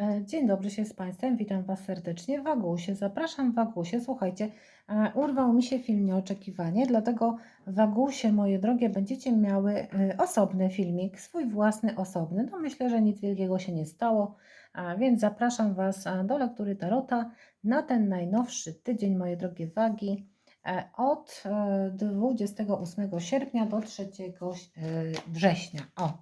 E, Dzień dobry się z Państwem, witam Was serdecznie Wagusie. Zapraszam Wagusie. Słuchajcie, e, urwał mi się film nieoczekiwanie, dlatego Wagusie, moje drogie, będziecie miały e, osobny filmik, swój własny, osobny. No myślę, że nic wielkiego się nie stało, więc zapraszam Was do lektury Tarota na ten najnowszy tydzień, moje drogie wagi, od e, 28 sierpnia do 3 e, września. O,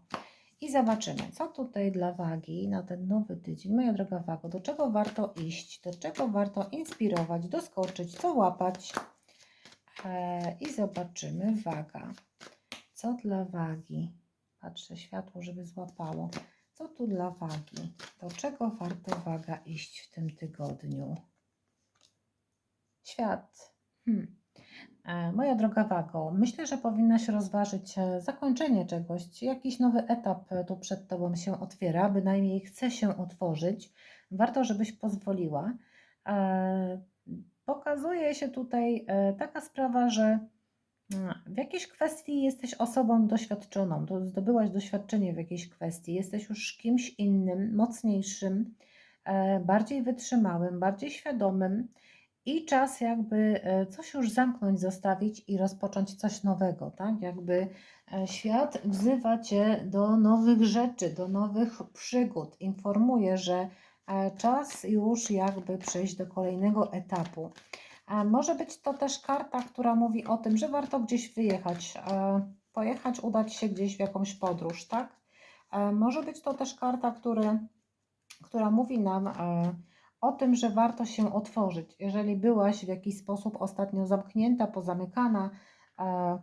i zobaczymy, co tutaj dla wagi na ten nowy tydzień. Moja droga wago, do czego warto iść, do czego warto inspirować, doskoczyć, co łapać. E, I zobaczymy waga. Co dla wagi? Patrzę światło, żeby złapało. Co tu dla wagi? Do czego warto waga iść w tym tygodniu? Świat. Hmm. E, Moja droga Wago, myślę, że powinnaś rozważyć e, zakończenie czegoś. Jakiś nowy etap e, tu przed Tobą się otwiera, bynajmniej chce się otworzyć. Warto, żebyś pozwoliła. Pokazuje się tutaj taka sprawa, że mm, w jakiejś kwestii jesteś osobą doświadczoną, to zdobyłaś doświadczenie w jakiejś kwestii, jesteś już kimś innym, mocniejszym, bardziej wytrzymałym, bardziej świadomym i czas jakby e, coś już zamknąć, zostawić i rozpocząć coś nowego, tak? Jakby e, świat wzywa Cię do nowych rzeczy, do nowych przygód, informuje, że e, czas już jakby przejść do kolejnego etapu. Może być to też karta, która mówi o tym, że warto gdzieś wyjechać, pojechać, udać się gdzieś w jakąś podróż, tak? Może być to też karta, który, która mówi nam o tym, że warto się otworzyć. Jeżeli byłaś w jakiś sposób ostatnio zamknięta, pozamykana e,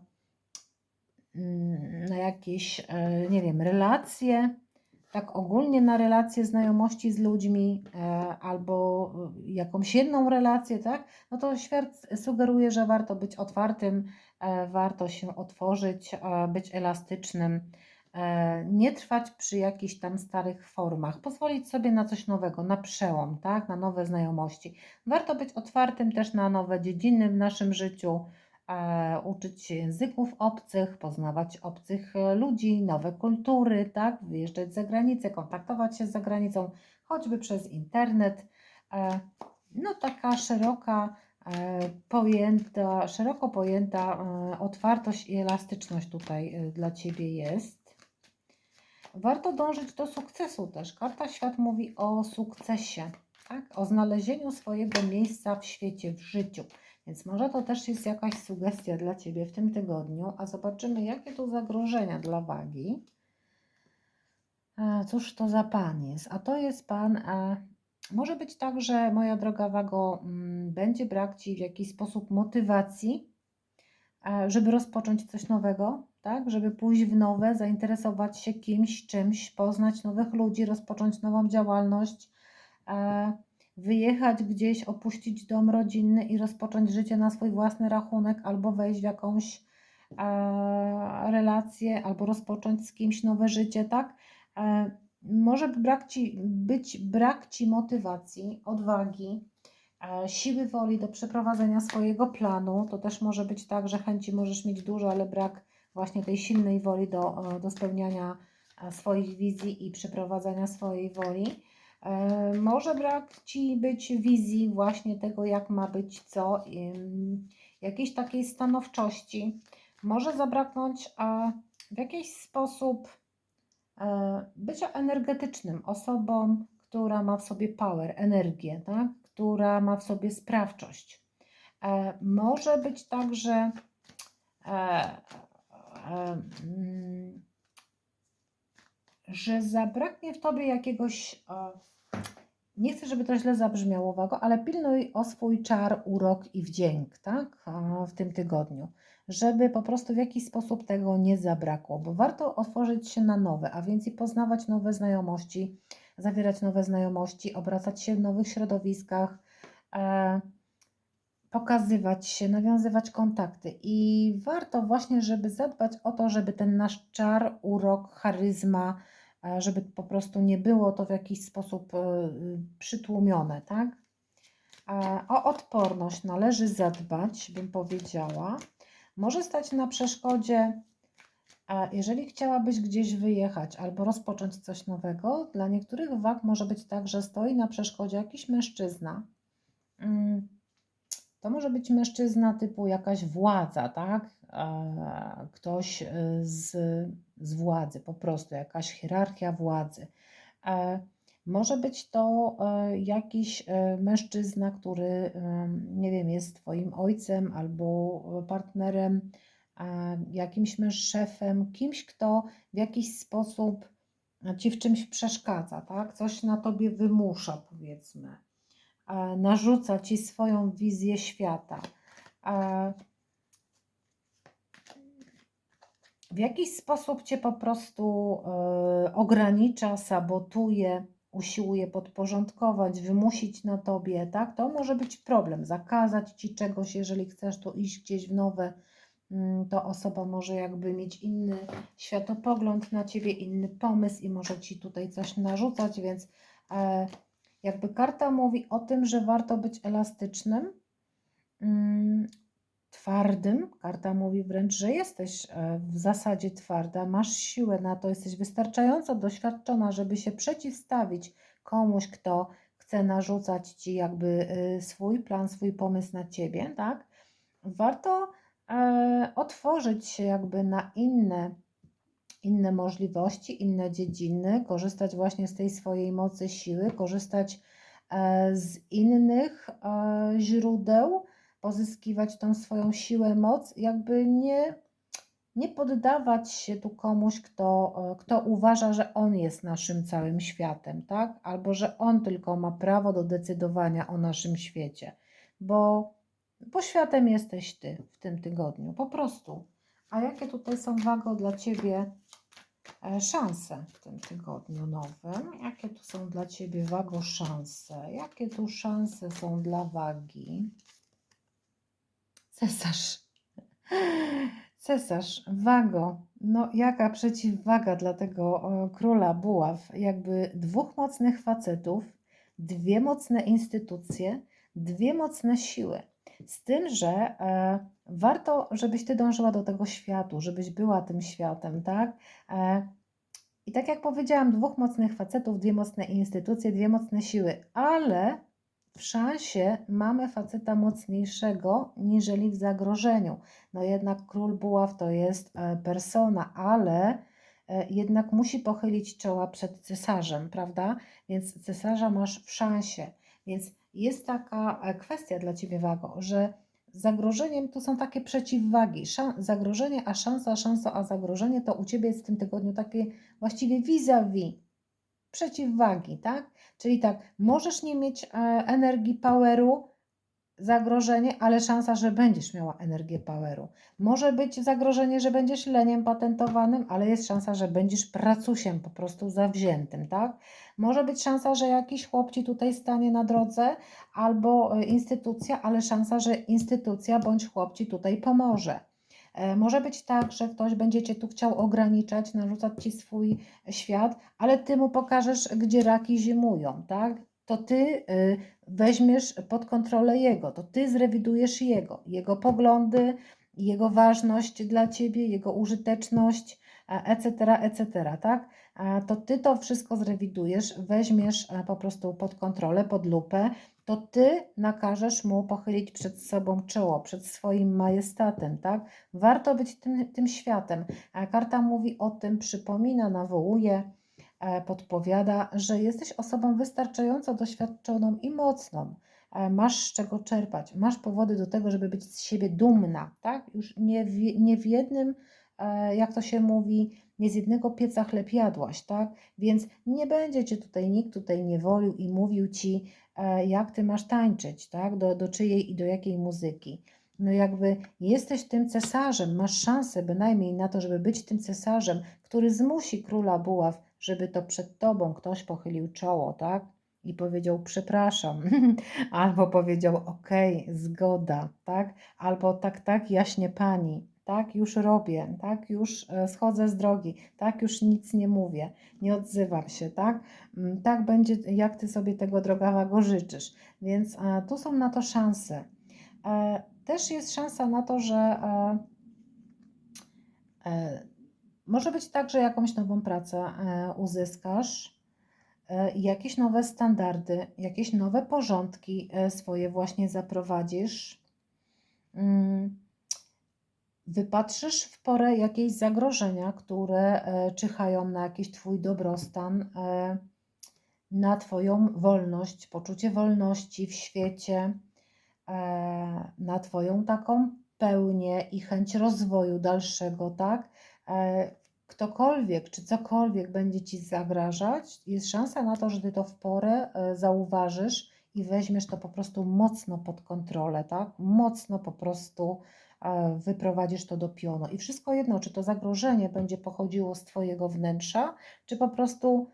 mm, na jakieś, e, nie wiem, relacje, tak ogólnie na relacje znajomości z ludźmi e, albo jakąś jedną relację, tak? No to świat sugeruje, że warto być otwartym, warto się otworzyć, być elastycznym, nie trwać przy jakichś tam starych formach, pozwolić sobie na coś nowego, na przełom, tak? Na nowe znajomości. Warto być otwartym też na nowe dziedziny w naszym życiu, e, uczyć się języków obcych, poznawać obcych e, ludzi, nowe kultury, tak? Wyjeżdżać za granicę, kontaktować się z zagranicą, choćby przez internet. E, no taka szeroka e, pojęta, szeroko pojęta e, otwartość i elastyczność tutaj e, dla Ciebie jest. Warto dążyć do sukcesu też. Karta Świat mówi o sukcesie, tak? o znalezieniu swojego miejsca w świecie, w życiu. Więc może to też jest jakaś sugestia dla Ciebie w tym tygodniu, a zobaczymy, jakie tu zagrożenia dla wagi. E, Cóż to za pan jest? A to jest pan. E, może być tak, że moja droga wago, mm, będzie brak Ci w jakiś sposób motywacji, e, żeby rozpocząć coś nowego, tak? Żeby pójść w nowe, zainteresować się kimś, czymś, poznać nowych ludzi, rozpocząć nową działalność, e, wyjechać gdzieś, opuścić dom rodzinny i rozpocząć życie na swój własny rachunek, albo wejść w jakąś e, relację, albo rozpocząć z kimś nowe życie, tak? E, może brak ci, być brak Ci motywacji, odwagi, siły woli do przeprowadzenia swojego planu. To też może być tak, że chęci możesz mieć dużo, ale brak właśnie tej silnej woli do, e, do spełniania e, swoich wizji i przeprowadzania swojej woli. E, Może brak Ci być wizji właśnie tego, jak ma być co, jakiejś takiej stanowczości. Może zabraknąć w jakiś sposób bycia energetycznym, osobą, która ma w sobie power, energię, tak? która ma w sobie sprawczość. Może być tak, że że zabraknie w tobie jakiegoś. E, nie chcę, żeby to źle zabrzmiało, Wago, ale pilnuj o swój czar, urok i wdzięk, tak? E, W tym tygodniu. Żeby po prostu w jakiś sposób tego nie zabrakło, bo warto otworzyć się na nowe, a więc i poznawać nowe znajomości, zawierać nowe znajomości, obracać się w nowych środowiskach, e, pokazywać się, nawiązywać kontakty. I warto właśnie, żeby zadbać o to, żeby ten nasz czar, urok, charyzma, e, żeby po prostu nie było to w jakiś sposób e, przytłumione, tak? E, O odporność należy zadbać, bym powiedziała. Może stać na przeszkodzie jeżeli chciałabyś gdzieś wyjechać albo rozpocząć coś nowego, dla niektórych wag może być tak, że stoi na przeszkodzie jakiś mężczyzna. To może być mężczyzna typu jakaś władza, tak? Ktoś e, z, z władzy, po prostu jakaś hierarchia władzy. E, Może być to e, jakiś e, mężczyzna, który, nie wiem, jest Twoim ojcem albo partnerem, jakimś szefem, kimś, kto w jakiś sposób Ci w czymś przeszkadza, tak? Coś na Tobie wymusza, powiedzmy. Narzuca Ci swoją wizję świata. W jakiś sposób Cię po prostu e, ogranicza, sabotuje, usiłuje podporządkować, wymusić na Tobie, tak? To może być problem. Zakazać Ci czegoś, jeżeli chcesz tu iść gdzieś w nowe mm, to osoba może jakby mieć inny światopogląd na ciebie, inny pomysł i może ci tutaj coś narzucać, więc e, jakby karta mówi o tym, że warto być elastycznym, mm, twardym. Karta mówi wręcz, że jesteś e, w zasadzie twarda, masz siłę na to, jesteś wystarczająco doświadczona, żeby się przeciwstawić komuś, kto chce narzucać ci jakby e, swój plan, swój pomysł na ciebie, tak? Warto e, otworzyć się jakby na inne, inne możliwości, inne dziedziny, korzystać właśnie z tej swojej mocy, siły, korzystać e, z innych e, źródeł, pozyskiwać tą swoją siłę, moc, jakby nie, nie poddawać się tu komuś, kto, e, kto uważa, że on jest naszym całym światem, tak? Albo że on tylko ma prawo do decydowania o naszym świecie, bo bo światem jesteś ty w tym tygodniu, po prostu. A jakie tutaj są wago dla ciebie e, szanse w tym tygodniu nowym? Jakie tu są dla ciebie wago szanse? Jakie tu szanse są dla wagi? Cesarz. Cesarz, wago. No, jaka przeciwwaga dla tego o, króla buław? Jakby dwóch mocnych facetów, dwie mocne instytucje, dwie mocne siły. Z tym, że e, warto, żebyś ty dążyła do tego światu, żebyś była tym światem, tak? E, I tak jak powiedziałam, dwóch mocnych facetów, dwie mocne instytucje, dwie mocne siły, ale w szansie mamy faceta mocniejszego niżeli w zagrożeniu. No jednak król buław to jest e, persona, ale jednak musi pochylić czoła przed cesarzem, prawda? Więc cesarza masz w szansie. Więc jest taka e, kwestia dla Ciebie, Wago, że zagrożeniem tu są takie przeciwwagi. Szan- zagrożenie, a szansa, szansa, a zagrożenie to u Ciebie jest w tym tygodniu takie właściwie vis-a-vis, przeciwwagi, tak? Czyli tak, możesz nie mieć e, energii poweru, zagrożenie, ale szansa, że będziesz miała energię poweru. Może być zagrożenie, że będziesz leniem patentowanym, ale jest szansa, że będziesz pracusiem po prostu zawziętym, tak? Może być szansa, że jakiś chłop ci tutaj stanie na drodze albo e, instytucja, ale szansa, że instytucja bądź chłop ci tutaj pomoże. E, Może być tak, że ktoś będzie cię tu chciał ograniczać, narzucać ci swój świat, ale ty mu pokażesz, gdzie raki zimują, tak? To ty y, weźmiesz pod kontrolę jego, to ty zrewidujesz jego, jego poglądy, jego ważność dla ciebie, jego użyteczność, etc., etc., tak? To ty to wszystko zrewidujesz, weźmiesz e, po prostu pod kontrolę, pod lupę, to ty nakażesz mu pochylić przed sobą czoło, przed swoim majestatem, tak? Warto być tym, tym światem. Karta mówi o tym, przypomina, nawołuje, podpowiada, że jesteś osobą wystarczająco doświadczoną i mocną. E, Masz z czego czerpać, masz powody do tego, żeby być z siebie dumna, tak? Już nie w, nie w jednym, e, jak to się mówi, nie z jednego pieca chleb jadłaś, tak? Więc nie będzie cię tutaj nikt tutaj niewolił i mówił ci, e, jak ty masz tańczyć, tak? Do, do czyjej i do jakiej muzyki. No jakby jesteś tym cesarzem, masz szansę bynajmniej na to, żeby być tym cesarzem, który zmusi króla buław, żeby to przed tobą ktoś pochylił czoło, tak? I powiedział przepraszam, albo powiedział okej, zgoda, tak? Albo tak, tak, jaśnie pani, tak, już robię, tak, już e, schodzę z drogi, tak, już nic nie mówię, nie odzywam się, tak, Mm, tak będzie, jak ty sobie tego drogawa życzysz. Więc e, tu są na to szanse. E, też jest szansa na to, że e, e, może być tak, że jakąś nową pracę e, uzyskasz, e, jakieś nowe standardy, jakieś nowe porządki e, swoje właśnie zaprowadzisz. Mm, Wypatrzysz w porę jakieś zagrożenia, które czyhają na jakiś Twój dobrostan, na Twoją wolność, poczucie wolności w świecie, na Twoją taką pełnię i chęć rozwoju dalszego, tak? E, Ktokolwiek czy cokolwiek będzie Ci zagrażać, jest szansa na to, że Ty to w porę e, zauważysz i weźmiesz to po prostu mocno pod kontrolę, tak? Mocno po prostu e, wyprowadzisz to do pionu. I wszystko jedno, czy to zagrożenie będzie pochodziło z Twojego wnętrza, czy po prostu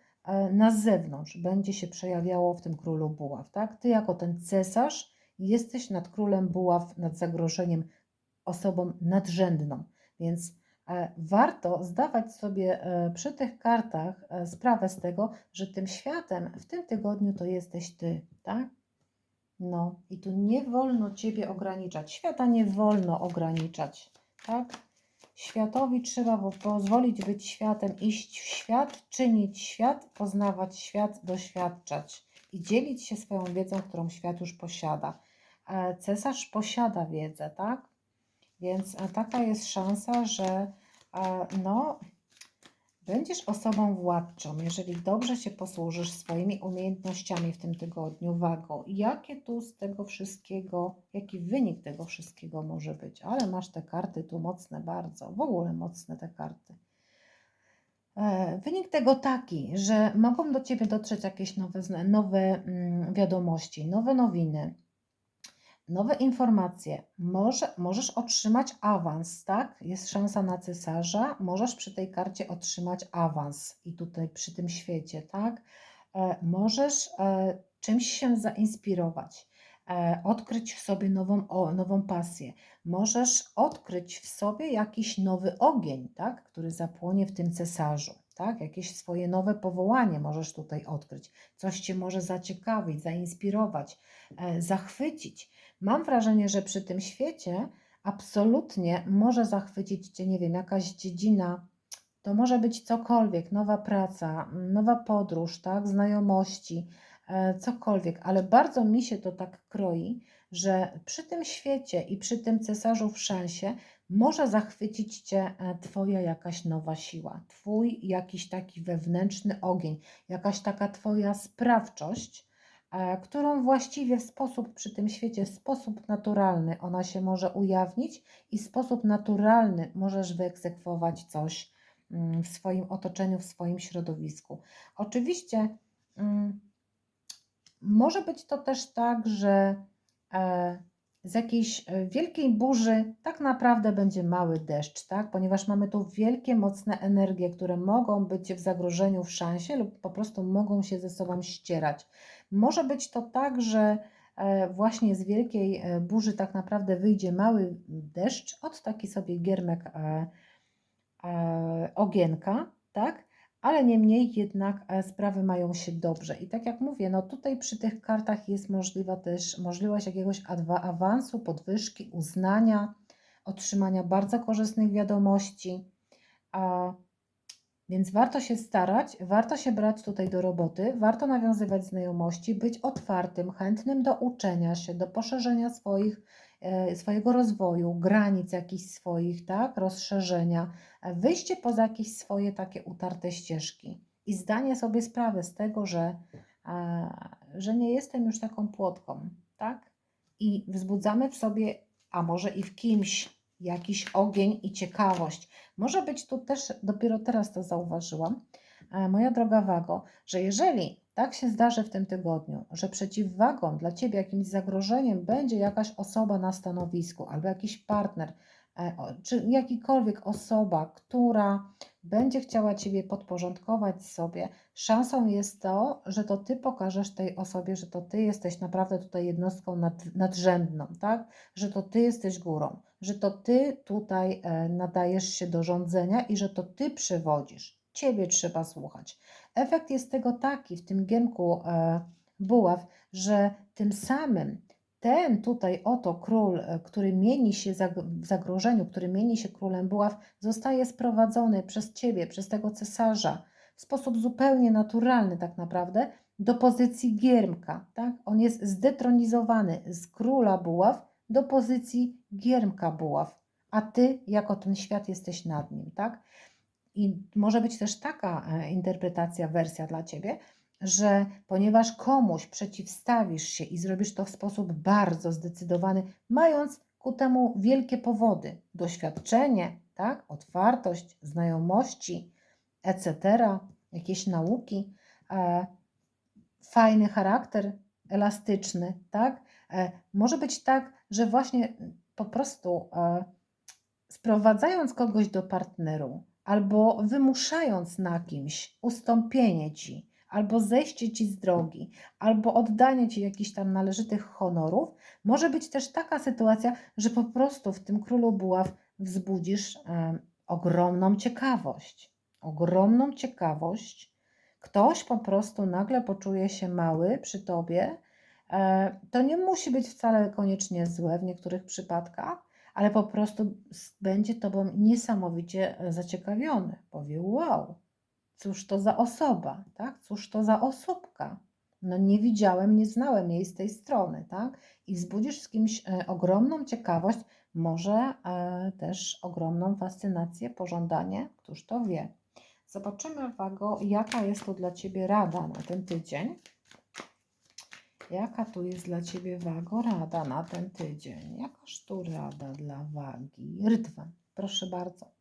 na zewnątrz będzie się przejawiało w tym królu buław, tak? Ty jako ten cesarz jesteś nad królem buław, nad zagrożeniem osobą nadrzędną, więc warto zdawać sobie e, przy tych kartach e, sprawę z tego, że tym światem w tym tygodniu to jesteś ty, tak? No i tu nie wolno ciebie ograniczać. Świata nie wolno ograniczać, tak? Światowi trzeba po- pozwolić być światem, iść w świat, czynić świat, poznawać świat, doświadczać i dzielić się swoją wiedzą, którą świat już posiada. E, Cesarz posiada wiedzę, tak? Więc e, taka jest szansa, że e, no, będziesz osobą władczą, jeżeli dobrze się posłużysz swoimi umiejętnościami w tym tygodniu. Wago, jakie tu z tego wszystkiego, jaki wynik tego wszystkiego może być? Ale masz te karty tu mocne bardzo, w ogóle mocne te karty. E, Wynik tego taki, że mogą do Ciebie dotrzeć jakieś nowe, nowe mm, wiadomości, nowe nowiny, nowe informacje. Może, możesz otrzymać awans, tak? Jest szansa na cesarza. Możesz przy tej karcie otrzymać awans i tutaj przy tym świecie, tak? E, Możesz e, czymś się zainspirować, e, odkryć w sobie nową, o, nową pasję. Możesz odkryć w sobie jakiś nowy ogień, tak? Który zapłonie w tym cesarzu. Tak? Jakieś swoje nowe powołanie możesz tutaj odkryć. Coś Cię może zaciekawić, zainspirować, e, zachwycić. Mam wrażenie, że przy tym świecie absolutnie może zachwycić Cię, nie wiem, jakaś dziedzina, to może być cokolwiek, nowa praca, nowa podróż, tak, znajomości, e, cokolwiek, ale bardzo mi się to tak kroi, że przy tym świecie i przy tym cesarzu w szansie może zachwycić Cię e, Twoja jakaś nowa siła, Twój jakiś taki wewnętrzny ogień, jakaś taka Twoja sprawczość, którą właściwie w sposób przy tym świecie, w sposób naturalny ona się może ujawnić i w sposób naturalny możesz wyegzekwować coś mm, w swoim otoczeniu, w swoim środowisku. Oczywiście mm, może być to też tak, że e, z jakiejś e, wielkiej burzy tak naprawdę będzie mały deszcz, tak? Ponieważ mamy tu wielkie, mocne energie, które mogą być w zagrożeniu w szansie lub po prostu mogą się ze sobą ścierać. Może być to tak, że e, właśnie z wielkiej e, burzy tak naprawdę wyjdzie mały deszcz, od taki sobie giermek ogienka, tak? Ale niemniej jednak e, sprawy mają się dobrze. I tak jak mówię, no tutaj przy tych kartach jest możliwa też możliwość jakiegoś awansu, podwyżki, uznania, otrzymania bardzo korzystnych wiadomości. A, więc warto się starać, warto się brać tutaj do roboty, warto nawiązywać znajomości, być otwartym, chętnym do uczenia się, do poszerzenia swoich, swojego rozwoju, granic jakichś swoich, tak, rozszerzenia, e, wyjście poza jakieś swoje takie utarte ścieżki i zdanie sobie sprawy z tego, że, e, że nie jestem już taką płotką, tak? I wzbudzamy w sobie, a może i w kimś, jakiś ogień i ciekawość. Może być tu też, dopiero teraz to zauważyłam, e, moja droga Wago, że jeżeli tak się zdarzy w tym tygodniu, że przeciwwagą dla Ciebie jakimś zagrożeniem będzie jakaś osoba na stanowisku albo jakiś partner, e, czy jakikolwiek osoba, która będzie chciała Ciebie podporządkować sobie, szansą jest to, że to Ty pokażesz tej osobie, że to Ty jesteś naprawdę tutaj jednostką nad, nadrzędną, tak? Że to Ty jesteś górą, że to Ty tutaj e, nadajesz się do rządzenia i że to Ty przewodzisz. Ciebie trzeba słuchać. Efekt jest tego taki w tym giemku e, buław, że tym samym ten tutaj oto król, e, który mieni się w zagrożeniu, który mieni się królem buław, zostaje sprowadzony przez ciebie, przez tego cesarza w sposób zupełnie naturalny, tak naprawdę, do pozycji giermka. Tak? On jest zdetronizowany z króla buław do pozycji giermka buław, a ty, jako ten świat, jesteś nad nim. Tak? I może być też taka e, interpretacja, wersja dla ciebie, że ponieważ komuś przeciwstawisz się i zrobisz to w sposób bardzo zdecydowany, mając ku temu wielkie powody, doświadczenie, tak, otwartość, znajomości, etc., jakieś nauki, e, fajny charakter, elastyczny, tak, e, może być tak, że właśnie po prostu e, sprowadzając kogoś do partneru, albo wymuszając na kimś ustąpienie ci, albo zejście ci z drogi, albo oddanie ci jakichś tam należytych honorów, może być też taka sytuacja, że po prostu w tym królu buław wzbudzisz e, ogromną ciekawość. Ogromną ciekawość. Ktoś po prostu nagle poczuje się mały przy tobie. E, to nie musi być wcale koniecznie złe w niektórych przypadkach, ale po prostu będzie tobą niesamowicie e, zaciekawiony. Powie: Wow, cóż to za osoba, tak? Cóż to za osóbka? No nie widziałem, nie znałem jej z tej strony, tak? I wzbudzisz z kimś e, ogromną ciekawość, może e, też ogromną fascynację, pożądanie, któż to wie. Zobaczymy, Wago, jaka jest tu dla Ciebie rada na ten tydzień. Jaka tu jest dla Ciebie, Wago, rada na ten tydzień? Jakaż tu rada dla Wagi? Rytwan, proszę bardzo.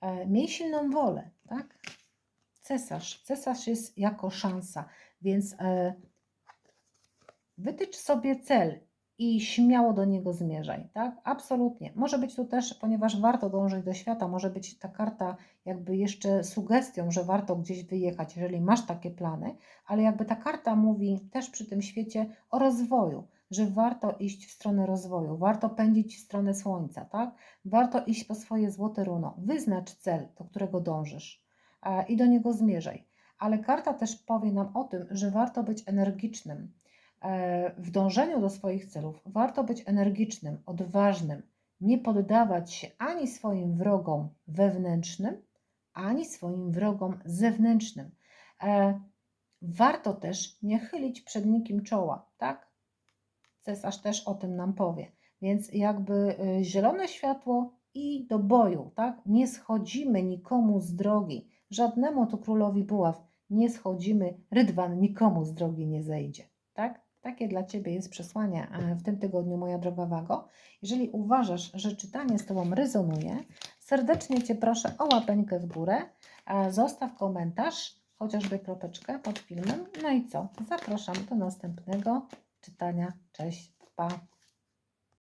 E, miej silną wolę, tak? Cesarz. Cesarz jest jako szansa, więc e, wytycz sobie cel i śmiało do niego zmierzaj, tak? Absolutnie. Może być tu też, ponieważ warto dążyć do świata, może być ta karta jakby jeszcze sugestią, że warto gdzieś wyjechać, jeżeli masz takie plany, ale jakby ta karta mówi też przy tym świecie o rozwoju, że warto iść w stronę rozwoju, warto pędzić w stronę słońca, tak? Warto iść po swoje złote runo. Wyznacz cel, do którego dążysz e, i do niego zmierzaj. Ale karta też powie nam o tym, że warto być energicznym. E, W dążeniu do swoich celów warto być energicznym, odważnym, nie poddawać się ani swoim wrogom wewnętrznym, ani swoim wrogom zewnętrznym. E, Warto też nie chylić przed nikim czoła, tak? Cesarz też o tym nam powie. Więc jakby y, zielone światło i do boju, tak? Nie schodzimy nikomu z drogi, żadnemu tu królowi buław nie schodzimy, rydwan nikomu z drogi nie zejdzie, tak? Takie dla Ciebie jest przesłanie e, w tym tygodniu, moja droga Wago. Jeżeli uważasz, że czytanie z Tobą rezonuje, serdecznie Cię proszę o łapeńkę w górę, e, zostaw komentarz, chociażby kropeczkę pod filmem. No i co? Zapraszam do następnego czytania. Cześć, pa!